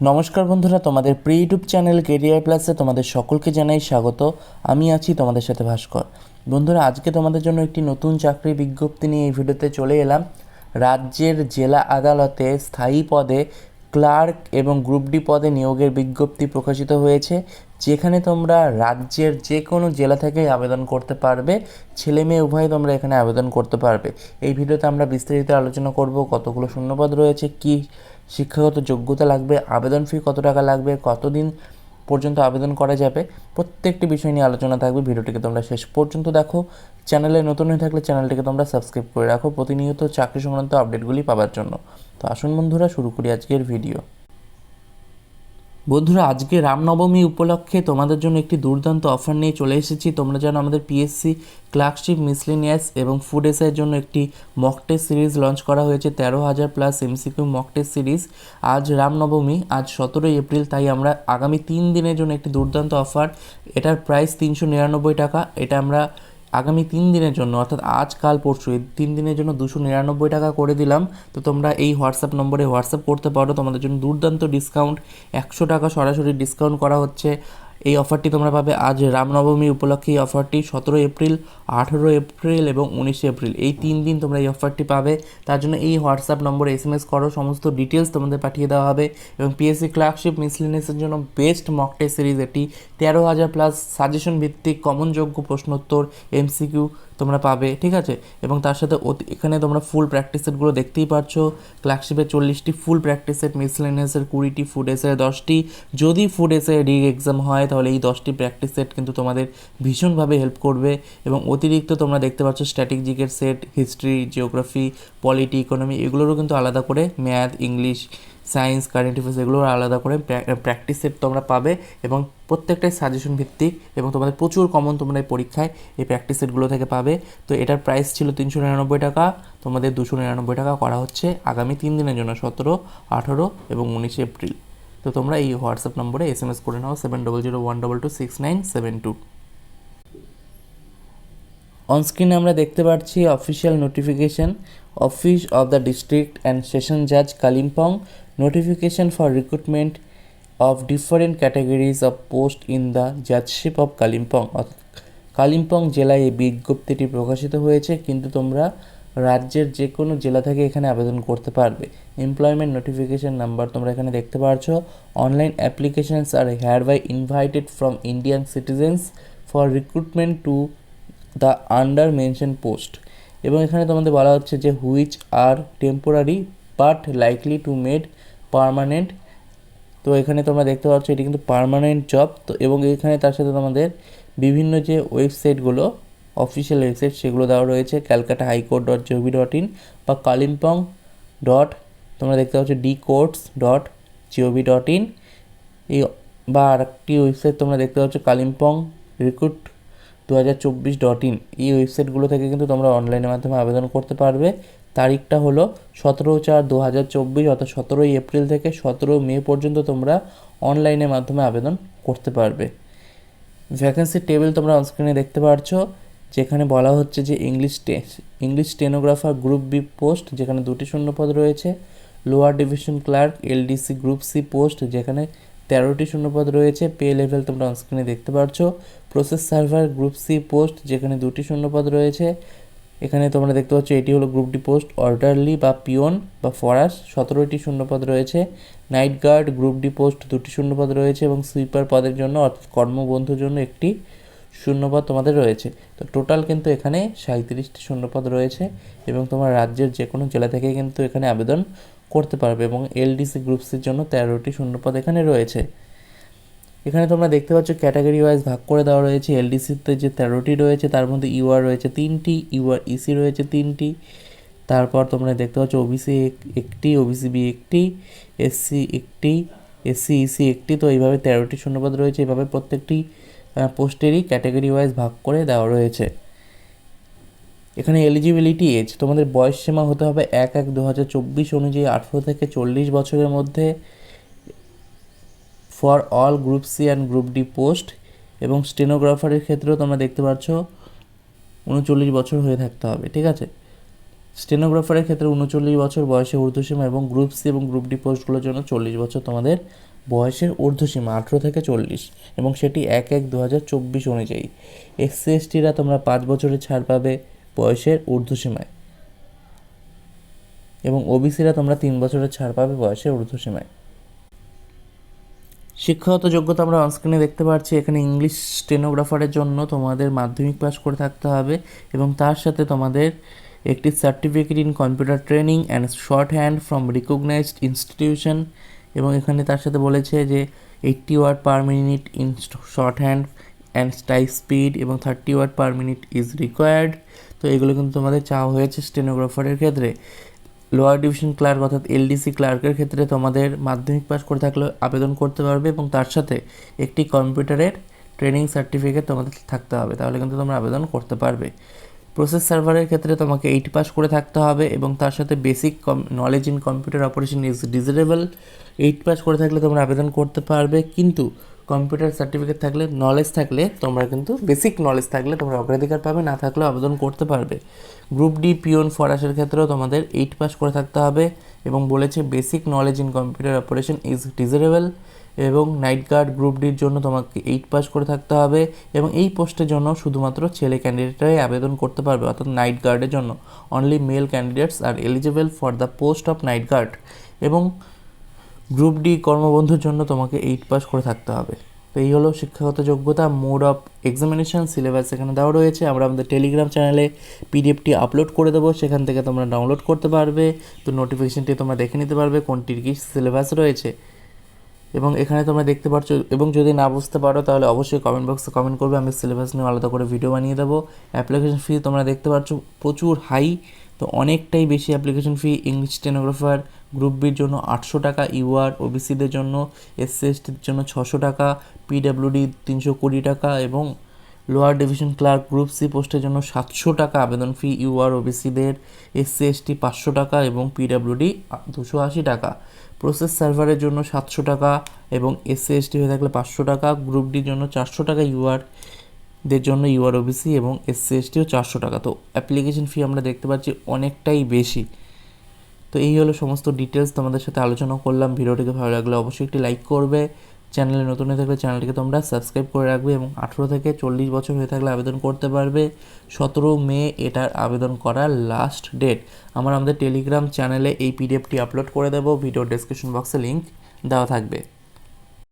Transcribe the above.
নমস্কার বন্ধুরা, তোমাদের প্রি ইউটিউব চ্যানেল কেরিয়ার প্লাসে তোমাদের সকলকে জানাই স্বাগত। আমি আছি তোমাদের সাথে ভাস্কর। বন্ধুরা, আজকে তোমাদের জন্য একটি নতুন চাকরি বিজ্ঞপ্তি নিয়ে এই ভিডিওতে চলে এলাম। রাজ্যের জেলা আদালতে স্থায়ী পদে ক্লার্ক এবং গ্রুপ ডি পদে নিয়োগের বিজ্ঞপ্তি প্রকাশিত হয়েছে, যেখানে তোমরা রাজ্যের যে কোনো জেলা থেকে আবেদন করতে পারবে। ছেলে মেয়ে উভয় তোমরা এখানে আবেদন করতে পারবে। এই ভিডিওতে আমরা বিস্তারিত আলোচনা করব, কতগুলো শূন্যপদ রয়েছে, কি শিক্ষাগত যোগ্যতা লাগবে, আবেদন ফি কত টাকা লাগবে, কতদিন পর্যন্ত আবেদন করা যাবে। প্রত্যেকটি বিষয় নিয়ে আলোচনা থাকবে। ভিডিওটিকে তোমরা শেষ পর্যন্ত দেখো। চ্যানেলে নতুন হয়ে থাকলে চ্যানেলটিকে তোমরা সাবস্ক্রাইব করে রাখো। প্রতিনিয়ত চাকরি সংক্রান্ত আপডেটগুলি পাওয়ার জন্য। তো আসুন বন্ধুরা, শুরু করি আজকের ভিডিও। বন্ধুরা, আজকে রামনবমী উপলক্ষে তোমাদের জন্য একটি দুর্দান্ত অফার নিয়ে চলে এসেছি। তোমরা জানো, আমাদের পিএসসি ক্লার্কশিপ মিসলিনিয়াস এবং ফুড এসের জন্য একটি মক টেস্ট সিরিজ লঞ্চ করা হয়েছে, তেরো হাজার plus MCQ mock test series আজ রামনবমী, আজ সতেরোই এপ্রিল, তাই আমরা আগামী তিন দিনের জন্য একটি দুর্দান্ত অফার এটার প্রাইস তিনশো নিরানব্বই টাকা। এটা আমরা আগামী তিন দিনের জন্য, অর্থাৎ আজ, কাল, পরশু, এই তিন দিনের জন্য দুশো নিরানব্বই টাকা করে দিলাম। তো তোমরা এই হোয়াটসঅ্যাপ নম্বরে হোয়াটসঅ্যাপ করতে পারো। তোমাদের জন্য দুর্দান্ত ডিসকাউন্ট একশো টাকা সরাসরি ডিসকাউন্ট করা হচ্ছে। এই অফারটি তোমরা পাবে আজ রামনবমী উপলক্ষে এই অফারটি সতেরো এপ্রিল আঠেরো এপ্রিল এবং উনিশে এপ্রিল। এই তিন দিন তোমরা এই অফারটি পাবে। তার জন্য এই হোয়াটসঅ্যাপ নম্বরে এস এম এস করো, সমস্ত ডিটেলস তোমাদের পাঠিয়ে দেওয়া হবে এবং পিএসসি ক্লার্কশিপ মিসলিনেসের জন্য বেস্ট মকটে সিরিজ এটি। তেরো হাজার প্লাস সাজেশন ভিত্তিক কমন যোগ্য প্রশ্নোত্তর এমসিকিউ তোমরা পাবে, ঠিক আছে? এবং তার সাথে এখানে তোমরা ফুল প্র্যাকটিস সেটগুলো দেখতেই পাচ্ছ ক্লার্কশিপের চল্লিশটি ফুল প্র্যাকটিস সেট মিসলেনিয়াসের কুড়িটি ফুড এসের দশটি। যদি ফুড এসে রিগ এক্সাম হয়, তাহলে এই দশটি প্র্যাকটিস সেট কিন্তু তোমাদের ভীষণভাবে হেল্প করবে। এবং অতিরিক্ত তোমরা দেখতে পাচ্ছ স্ট্র্যাটেজিকের set history geography polity economy এগুলোরও কিন্তু আলাদা করে math English science, current affairs, এগুলোর আলাদা করে প্র্যাকটিস সেট তোমরা পাবে এবং প্রত্যেকটাই সাজেশন ভিত্তিক এবং তোমাদের প্রচুর কমন তোমরা এই পরীক্ষায় এই প্র্যাকটিস সেটগুলো থেকে পাবে। তো এটার প্রাইস ছিল তিনশো নিরানব্বই টাকা, তোমাদের দুশো নিরানব্বই টাকা করা হচ্ছে আগামী তিন দিনের জন্য, সতেরো, আঠেরো এবং উনিশে এপ্রিল। তো তোমরা এই হোয়াটসঅ্যাপ নম্বরে এস এম এস করে নাও seven double zero one double two six nine seven two অনস্ক্রিনে আমরা দেখতে পাচ্ছি official notification office of the district and session জাজ Kalimpong for recruitment of different categories of post in the judgeship of Kalimpong অর্থাৎ কালিম্পং জেলায় এই বিজ্ঞপ্তিটি প্রকাশিত হয়েছে, কিন্তু তোমরা রাজ্যের যে কোনো জেলা থেকে এখানে আবেদন করতে পারবে। এমপ্লয়মেন্ট নোটিফিকেশন নাম্বার তোমরা এখানে দেখতে পাচ্ছ online applications are hereby invited from Indian citizens for recruitment to the under mention post এবং এখানে তোমাদের বলা হচ্ছে যে which are temporary but likely to made permanent তো এখানে তোমরা দেখতে পাচ্ছ, এটি কিন্তু পারমানেন্ট জব তো এবং এখানে তার সাথে তোমাদের বিভিন্ন যে ওয়েবসাইটগুলো অফিসিয়াল ওয়েবসাইট সেগুলো দেওয়া রয়েছে। Calcutta high court dot G O V dot in বা কালিম্পং ডট, তোমরা দেখতে পাচ্ছ, D courts dot G O V dot in. এই বা আরেকটি ওয়েবসাইট তোমরা দেখতে পাচ্ছ, কালিম্পং রিক্রুট দু হাজার চব্বিশ ডট ইন এই ওয়েবসাইটগুলো থেকে কিন্তু তোমরা অনলাইনের মাধ্যমে আবেদন করতে পারবে। তারিখটা হলো সতেরো চার দু হাজার চব্বিশ অর্থাৎ সতেরোই এপ্রিল থেকে সতেরো মে পর্যন্ত তোমরা অনলাইনের মাধ্যমে আবেদন করতে পারবে। ভ্যাকেন্সি টেবিল তোমরা অনস্ক্রিনে দেখতে পাচ্ছ যেখানে বলা হচ্ছে যে English English stenographer group B post, যেখানে দুটি শূন্যপদ রয়েছে। Lower division clerk, LDC group C post, যেখানে তেরোটি শূন্যপদ রয়েছে পে লেভেল তোমরা অনস্ক্রিনে দেখতে পাচ্ছ process server group C post যেখানে দুটি শূন্যপদ রয়েছে। এখানে তোমরা দেখতে পাচ্ছ, এটি হলো গ্রুপ ডি পোস্ট অর্ডারলি বা পিওন বা ফরাস সতেরোটি শূন্যপদ রয়েছে। Night guard group D post দুটি শূন্যপদ রয়েছে এবং সুইপার পদের জন্য অর্থাৎ কর্মবন্ধুর জন্য একটি শূন্যপদ তোমাদের রয়েছে। তো টোটাল কিন্তু এখানে সাঁত্রিশটি শূন্যপদ রয়েছে এবং তোমার রাজ্যের যে কোনো জেলা থেকে কিন্তু এখানে আবেদন করতে পারবে এবং এলডিসি গ্রুপসির জন্য তেরোটি শূন্যপদ এখানে রয়েছে। এখানে তোমরা দেখতে পাচ্ছ ক্যাটাগরি ওয়াইজ ভাগ করে দেওয়া রয়েছে। এলডিসিতে যে তেরোটি রয়েছে, তার মধ্যে ইউআর রয়েছে তিনটি, ইউআর ইসি রয়েছে তিনটি। তারপর তোমরা দেখতে পাচ্ছ ওবিসি একটি, ওবিসি বি একটি, এসসি একটি, এসসি ইসি একটি। তো এইভাবে তেরোটি শূন্যপদ রয়েছে। এভাবে প্রত্যেকটি পোস্টেরই ক্যাটাগরি ওয়াইজ ভাগ করে দেওয়া রয়েছে। এখানে এলিজিবিলিটি এজ তোমাদের বয়স সীমা হতে হবে এক এক দু হাজার চব্বিশ অনুযায়ী আঠেরো থেকে চল্লিশ বছরের মধ্যে for all group C and group D post এবং স্টেনোগ্রাফারের ক্ষেত্রেও তোমরা দেখতে পাচ্ছ উনচল্লিশ বছর হয়ে থাকতে হবে, ঠিক আছে? স্টেনোগ্রাফারের ক্ষেত্রে উনচল্লিশ বছর বয়সে ঊর্ধ্বসীমা এবং গ্রুপ সি এবং গ্রুপ ডি পোস্টগুলোর জন্য চল্লিশ বছর তোমাদের বয়সের ঊর্ধ্বসীমা, আঠেরো থেকে চল্লিশ এবং সেটি এক এক দু হাজার চব্বিশ অনুযায়ী। এসসি এসটিরা তোমরা পাঁচ বছরের ছাড় পাবে। বয়সের ঊর্ধ্বসীমায়। এবং ওবিসিরা তোমরা তিন বছরের ছাড় পাবে বয়সের ঊর্ধ্বসীমায়। শিক্ষাগত যোগ্যতা আমরা অনস্ক্রিনে দেখতে পাচ্ছি এখানে ইংলিশ স্টেনোগ্রাফারের জন্য তোমাদের মাধ্যমিক পাস করে থাকতে হবে এবং তার সাথে তোমাদের একটি certificate in computer training and shorthand from recognised institution এবং এখানে তার সাথে বলেছে যে eighty word per minute in shorthand and type speed এবং thirty word per minute is required তো এগুলো কিন্তু তোমাদের চাওয়া হয়েছে স্টেনোগ্রাফারের ক্ষেত্রে। লোয়ার ডিভিশন ক্লার্ক অর্থাৎ এলডিসি ক্লার্কের ক্ষেত্রে তোমাদের মাধ্যমিক পাস করে থাকলে আবেদন করতে পারবে এবং তার সাথে একটি কম্পিউটারের ট্রেনিং সার্টিফিকেট তোমাদের থাকতে হবে, তাহলে কিন্তু তোমরা আবেদন করতে পারবে। প্রসেস সার্ভারের ক্ষেত্রে তোমাকে এইট পাস করে থাকতে হবে এবং তার সাথে basic knowledge in computer operation is desirable eight pass করে থাকলে তোমরা আবেদন করতে পারবে, কিন্তু কম্পিউটার সার্টিফিকেট থাকলে নলেজ থাকলে, তোমরা কিন্তু বেসিক নলেজ থাকলে তোমরা অগ্রাধিকার পাবে, না থাকলেও আবেদন করতে পারবে। গ্রুপ ডি পিওন ফরাসের ক্ষেত্রেও তোমাদের এইট পাস করে থাকতে হবে এবং বলেছে basic knowledge in computer operation is desirable এবং নাইট গার্ড গ্রুপ ডির জন্য তোমাকে এইট পাস করে থাকতে হবে এবং এই পোস্টের জন্য শুধুমাত্র ছেলে ক্যান্ডিডেটরাই আবেদন করতে পারবে, অর্থাৎ নাইট গার্ডের জন্য। Only male candidates are eligible for the post of night guard এবং গ্রুপ ডি কর্মবন্ধুর জন্য তোমাকে এইট পাস করে থাকতে হবে। তো এই হলো শিক্ষাগত যোগ্যতা মোড অফ এক্সামিনেশন সিলেবাস এখানে দেওয়া রয়েছে। আমরা আমাদের টেলিগ্রাম চ্যানেলে পিডিএফটি আপলোড করে দেবো। সেখান থেকে তোমরা ডাউনলোড করতে পারবে। তো নোটিফিকেশনটি তোমরা দেখে নিতে পারবে কোনটির কী সিলেবাস রয়েছে। এবং এখানে তোমরা দেখতে পাচ্ছ এবং যদি না বুঝতে পারো তাহলে অবশ্যই কমেন্ট বক্সে কমেন্ট করবে। আমি সিলেবাস নিয়ে আলাদা করে ভিডিও বানিয়ে দেবো। অ্যাপ্লিকেশন ফি তোমরা দেখতে পাচ্ছ প্রচুর হাই তো অনেকটাই বেশি application fee English stenographer group বির জন্য আটশো টাকা ইউআর ওবিসিদের জন্য এসসি এসটির জন্য ছশো টাকা পিডাব্লিউডি তিনশো কুড়ি টাকা এবং lower division clerk group C পোস্টের জন্য সাতশো টাকা আবেদন ফি ইউআর ওবিসিদের এসসি এসটি পাঁচশো টাকা এবং পিডাব্লিউডি দুশো আশি টাকা। প্রসেস সার্ভারের জন্য সাতশো টাকা এবং এসসি এসটি হয়ে থাকলে পাঁচশো টাকা গ্রুপ ডির জন্য চারশো টাকা ইউআর দের জন্য ইউআর ওবিসি এবং এসসি এসটিও চারশো টাকা। তো অ্যাপ্লিকেশন ফি আমরা দেখতে পাচ্ছি অনেকটাই বেশি। তো এই হলো সমস্ত ডিটেলস তোমাদের সাথে আলোচনা করলাম। ভিডিওটিকে ভালো লাগলে অবশ্যই একটি লাইক করবে। চ্যানেলে নতুন হয়ে থাকলে চ্যানেলটিকে তোমরা সাবস্ক্রাইব করে রাখবে এবং আঠেরো থেকে চল্লিশ বছর হয়ে থাকলে আবেদন করতে পারবে। সতেরো মে এটার আবেদন করার লাস্ট ডেট আমরা আমাদের টেলিগ্রাম চ্যানেলে এই পিডিএফটি আপলোড করে দেবো। ভিডিও ডেসক্রিপশন বক্সে লিঙ্ক দেওয়া থাকবে।